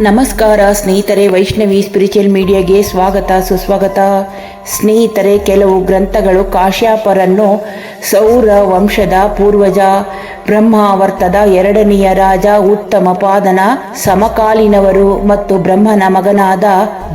ನಮಸ್ಕಾರ ಸ್ನೇಹಿತರೆ, ವೈಷ್ಣವಿ ಸ್ಪಿರಿಚುವಲ್ ಮೀಡಿಯಾಗೆ ಸ್ವಾಗತ, ಸುಸ್ವಾಗತ. ಸ್ನೇಹಿತರೆ, ಕೆಲವು ಗ್ರಂಥಗಳು ಕಾಶ್ಯಾಪರನ್ನು ಸೌರ ವಂಶದ ಪೂರ್ವಜ, ಬ್ರಹ್ಮಾವರ್ತದ ಎರಡನೆಯ ರಾಜ ಉತ್ತಮ ಪಾದನ ಸಮಕಾಲೀನವರು ಮತ್ತು ಬ್ರಹ್ಮನ ಮಗನಾದ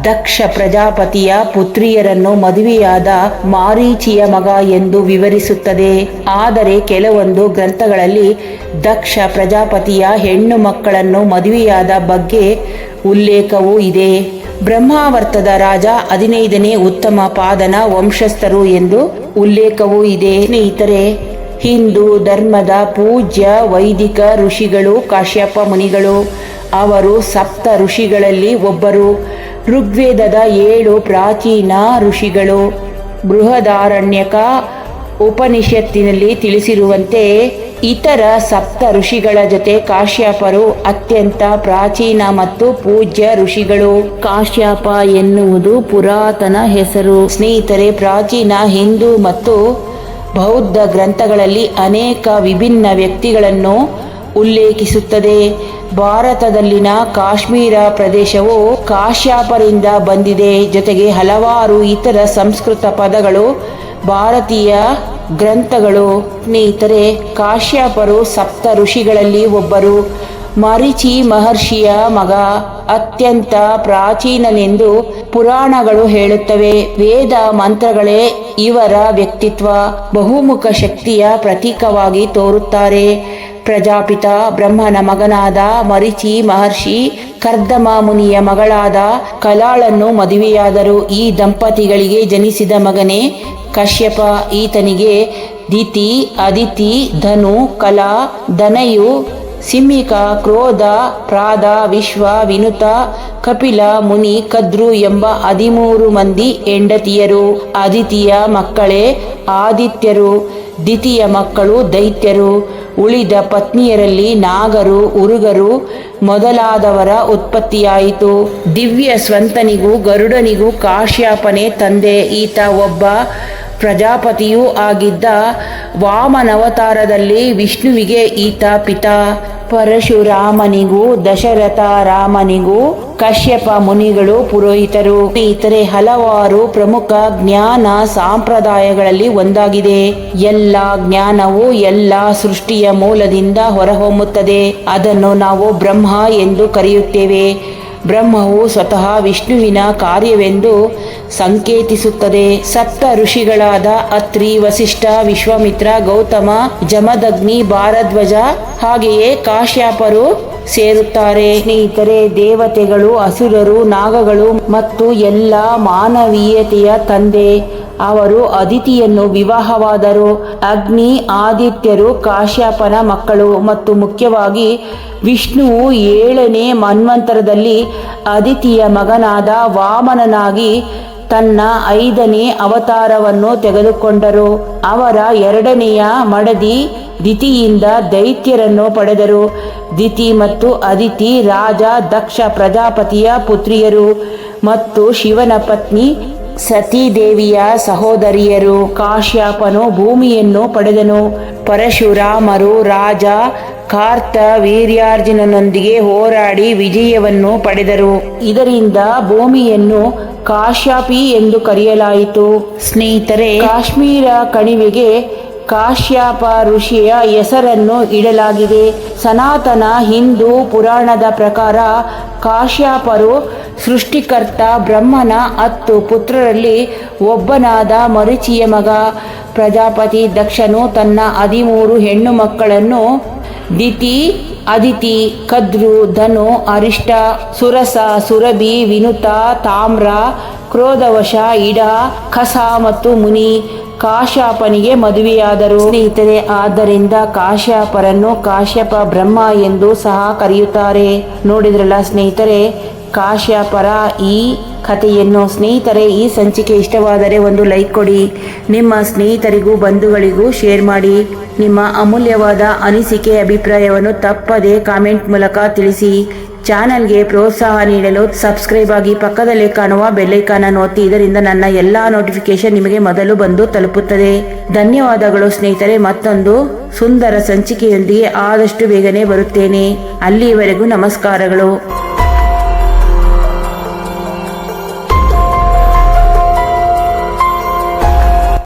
ದಕ್ಷ ಪ್ರಜಾಪತಿಯ ಪುತ್ರಿಯರನ್ನು ಮದುವೆಯಾದ ಮಾರೀಚಿಯ ಮಗ ಎಂದು ವಿವರಿಸುತ್ತದೆ. ಆದರೆ ಕೆಲವೊಂದು ಗ್ರಂಥಗಳಲ್ಲಿ ದಕ್ಷ ಪ್ರಜಾಪತಿಯ ಹೆಣ್ಣು ಮಕ್ಕಳನ್ನು ಮದುವೆಯಾದ ಬಗ್ಗೆ ಉಲ್ಲೇಖವೂ ಇದೆ. ಬ್ರಹ್ಮಾವರ್ತದ ರಾಜ ಹದಿನೈದನೇ ಉತ್ತಮ ಪಾದನ ವಂಶಸ್ಥರು ಎಂದು ಉಲ್ಲೇಖವೂ ಇದೆ. ಸ್ನೇಹಿತರೆ, ಹಿಂದೂ ಧರ್ಮದ ಪೂಜ್ಯ ವೈದಿಕ ಋಷಿಗಳು, ಕಾಶ್ಯಪ ಮುನಿಗಳು, ಅವರು ಸಪ್ತ ಋಷಿಗಳಲ್ಲಿ ಒಬ್ಬರು. ಋಗ್ವೇದದ ಏಳು ಪ್ರಾಚೀನ ಋಷಿಗಳು ಬೃಹದಾರಣ್ಯಕ ಉಪನಿಷತ್ತಿನಲ್ಲಿ ತಿಳಿಸಿರುವಂತೆ ಇತರ ಸಪ್ತ ಋಷಿಗಳ ಜೊತೆ ಕಾಶ್ಯಪರು ಅತ್ಯಂತ ಪ್ರಾಚೀನ ಮತ್ತು ಪೂಜ್ಯ ಋಷಿಗಳು. ಕಾಶ್ಯಪ ಎನ್ನುವುದು ಪುರಾತನ ಹೆಸರು. ಸ್ನೇಹಿತರೆ, ಪ್ರಾಚೀನ ಹಿಂದೂ ಮತ್ತು ಬೌದ್ಧ ಗ್ರಂಥಗಳಲ್ಲಿ ಅನೇಕ ವಿಭಿನ್ನ ವ್ಯಕ್ತಿಗಳನ್ನು ಉಲ್ಲೇಖಿಸುತ್ತದೆ. ಭಾರತದಲ್ಲಿನ ಕಾಶ್ಮೀರ ಪ್ರದೇಶವು ಕಾಶ್ಯಾಪರಿಂದ ಬಂದಿದೆ. ಜೊತೆಗೆ ಹಲವಾರು ಇತರ ಸಂಸ್ಕೃತ ಪದಗಳು, ಭಾರತೀಯ ಗ್ರಂಥಗಳು, ಸ್ನೇಹಿತರೆ, ಕಾಶ್ಯಪರು ಸಪ್ತ ಋಷಿಗಳಲ್ಲಿ ಒಬ್ಬರು. ಮರಿಚಿ ಮಹರ್ಷಿಯ ಮಗ, ಅತ್ಯಂತ ಪ್ರಾಚೀನನೆಂದು ಪುರಾಣಗಳು ಹೇಳುತ್ತವೆ. ವೇದ ಮಂತ್ರಗಳೇ ಇವರ ವ್ಯಕ್ತಿತ್ವ. ಬಹುಮುಖ ಶಕ್ತಿಯ ಪ್ರತೀಕವಾಗಿ ತೋರುತ್ತಾರೆ. ಪ್ರಜಾಪಿತ ಬ್ರಹ್ಮನ ಮಗನಾದ ಮರಿಚಿ ಮಹರ್ಷಿ ಕರ್ದಮ ಮುನಿಯ ಮಗಳಾದ ಕಲಾಳನ್ನು ಮದುವೆಯಾದರು. ಈ ದಂಪತಿಗಳಿಗೆ ಜನಿಸಿದ ಮಗನೇ ಕಶ್ಯಪ. ಈತನಿಗೆ ದಿತಿ, ಅದಿತಿ, ಧನು, ಕಲಾ ದನಯು ಸಿಂಹಿಕ, ಕ್ರೋಧ, ಪ್ರಾದ, ವಿಶ್ವ, ವಿನುತ, ಕಪಿಲ, ಮುನಿ, ಕದ್ರು ಎಂಬ ಹದಿಮೂರು ಮಂದಿ ಹೆಂಡತಿಯರು. ಅದಿತಿಯ ಮಕ್ಕಳೇ ಆದಿತ್ಯರು. ದಿತಿಯ ಮಕ್ಕಳು ದೈತ್ಯರು, ಉಳಿದ ಪತ್ನಿಯರಲ್ಲಿ ನಾಗರು, ಉರುಗರು ಮೊದಲಾದವರ ಉತ್ಪತ್ತಿಯಾಯಿತು. ದಿವ್ಯ ಸ್ವಂತನಿಗೂ ಗರುಡನಿಗೂ ಕಾಶ್ಯಾಪನೆ ತಂದೆ. ಈತ ಒಬ್ಬ ಪ್ರಜಾಪತಿಯೂ ಆಗಿದ್ದ ವಾಮನವತಾರದಲ್ಲಿ ವಿಷ್ಣುವಿಗೆ ಈತ ಪಿತಾ. ಪರಶುರಾಮನಿಗೂ ದಶರಥ ರಾಮನಿಗೂ ಕಶ್ಯಪ ಮುನಿಗಳು, ಪುರೋಹಿತರು, ಇತರೆ ಹಲವಾರು ಪ್ರಮುಖ ಜ್ಞಾನ ಸಂಪ್ರದಾಯಗಳಲ್ಲಿ ಒಂದಾಗಿದೆ. ಎಲ್ಲ ಜ್ಞಾನವು ಎಲ್ಲ ಸೃಷ್ಟಿಯ ಮೂಲದಿಂದ ಹೊರಹೊಮ್ಮುತ್ತದೆ. ಅದನ್ನು ನಾವು ಬ್ರಹ್ಮ ಎಂದು ಕರೆಯುತ್ತೇವೆ. ಬ್ರಹ್ಮವು ಸ್ವತಃ ವಿಷ್ಣುವಿನ ಕಾರ್ಯವೆಂದು ಸಂಕೇತಿಸುತ್ತದೆ. ಸಪ್ತ ಋಷಿಗಳಾದ ಅತ್ರಿ, ವಸಿಷ್ಠ, ವಿಶ್ವಾಮಿತ್ರ, ಗೌತಮ, ಜಮದಗ್ನಿ, ಭಾರದ್ವಜ ಹಾಗೆಯೇ ಕಾಶ್ಯಪರು ಸೇರುತ್ತಾರೆ. ಸ್ನೇಹಿತರೆ, ದೇವತೆಗಳು, ಅಸುರರು, ನಾಗಗಳು ಮತ್ತು ಎಲ್ಲ ಮಾನವೀಯತೆಯ ತಂದೆ. ಅವರು ಅದಿತಿಯನ್ನು ವಿವಾಹವಾದರು. ಅಗ್ನಿ ಆದಿತ್ಯರು ಕಾಶ್ಯಪನ ಮಕ್ಕಳು ಮತ್ತು ಮುಖ್ಯವಾಗಿ ವಿಷ್ಣುವು ಏಳನೇ ಮನ್ವಂತರದಲ್ಲಿ ಅದಿತಿಯ ಮಗನಾದ ವಾಮನನಾಗಿ ತನ್ನ ಐದನೇ ಅವತಾರವನ್ನು ತೆಗೆದುಕೊಂಡರು. ಅವರ ಎರಡನೆಯ ಮಡದಿ ದಿತಿಯಿಂದ ದೈತ್ಯರನ್ನು ಪಡೆದರು. ದಿತಿ ಮತ್ತು ಅದಿತಿ ರಾಜ, ದಕ್ಷ ಪ್ರಜಾಪತಿಯ ಪುತ್ರಿಯರು ಮತ್ತು ಶಿವನ ಪತ್ನಿ ಸತೀದೇವಿಯ ಸಹೋದರಿಯರು. ಕಾಶ್ಯಪನು ಭೂಮಿಯನ್ನು ಪಡೆದನು. ಪರಶುರಾಮರು ರಾಜ ಕಾರ್ತ ವೀರ್ಯಾರ್ಜುನನೊಂದಿಗೆ ಹೋರಾಡಿ ವಿಜಯವನ್ನು ಪಡೆದರು. ಇದರಿಂದ ಭೂಮಿಯನ್ನು ಕಾಶ್ಯಾಪಿ ಎಂದು ಕರೆಯಲಾಯಿತು. ಸ್ನೇಹಿತರೆ, ಕಾಶ್ಮೀರ ಕಣಿವೆಗೆ ಕಾಶ್ಯಪ ಋಷಿಯ ಹೆಸರನ್ನು ಇಡಲಾಗಿದೆ. ಸನಾತನ ಹಿಂದೂ ಪುರಾಣದ ಪ್ರಕಾರ ಕಾಶ್ಯಪರು ಸೃಷ್ಟಿಕರ್ತ ಬ್ರಹ್ಮನ ಹತ್ತು ಪುತ್ರರಲ್ಲಿ ಒಬ್ಬನಾದ ಮರುಚಿಯ ಮಗ. ಪ್ರಜಾಪತಿ ದಕ್ಷನು ತನ್ನ ಹದಿಮೂರು ಹೆಣ್ಣು ಮಕ್ಕಳನ್ನು ದಿತಿ ಅದಿತಿ, ಕದ್ರು, ಧನು, ಅರಿಷ್ಟ, ಸುರಸ, ಸುರಭಿ, ವಿನುತ, ತಾಮ್ರ, ಕ್ರೋಧವಶ, ಇಡ ಖಸ ಮತ್ತು ಮುನಿ ಕಾಶ್ಯಪನಿಗೆ ಮದುವೆಯಾದರು. ಸ್ನೇಹಿತರೆ, ಆದ್ದರಿಂದ ಕಾಶ್ಯಪರನ್ನು ಕಾಶ್ಯಪ ಬ್ರಹ್ಮ ಎಂದು ಸಹ ಕರೆಯುತ್ತಾರೆ. ನೋಡಿದ್ರಲ್ಲ ಸ್ನೇಹಿತರೆ ಕಾಶ್ಯಪರ ಈ ಕಥೆಯನ್ನು ಸ್ನೇಹಿತರೆ, ಈ ಸಂಚಿಕೆ ಇಷ್ಟವಾದರೆ ಒಂದು ಲೈಕ್ ಕೊಡಿ. ನಿಮ್ಮ ಸ್ನೇಹಿತರಿಗೂ, ಬಂಧುಗಳಿಗೂ ಶೇರ್ ಮಾಡಿ. ನಿಮ್ಮ ಅಮೂಲ್ಯವಾದ ಅನಿಸಿಕೆ, ಅಭಿಪ್ರಾಯವನ್ನು ತಪ್ಪದೆ ಕಾಮೆಂಟ್ ಮೂಲಕ ತಿಳಿಸಿ. ಚಾನಲ್ಗೆ ಪ್ರೋತ್ಸಾಹ ನೀಡಲು ಸಬ್ಸ್ಕ್ರೈಬ್ ಆಗಿ ಪಕ್ಕದಲ್ಲಿ ಕಾಣುವ ಬೆಲ್ಲೈಕಾನ ಒತ್ತಿ. ಇದರಿಂದ ನನ್ನ ಎಲ್ಲಾ ನೋಟಿಫಿಕೇಶನ್ ನಿಮಗೆ ಮೊದಲು ಬಂದು ತಲುಪುತ್ತದೆ. ಧನ್ಯವಾದಗಳು ಸ್ನೇಹಿತರೆ. ಮತ್ತೊಂದು ಸುಂದರ ಸಂಚಿಕೆಯೊಂದಿಗೆ ಆದಷ್ಟು ಬೇಗನೆ ಬರುತ್ತೇನೆ. ಅಲ್ಲಿಯವರೆಗೂ ನಮಸ್ಕಾರಗಳು.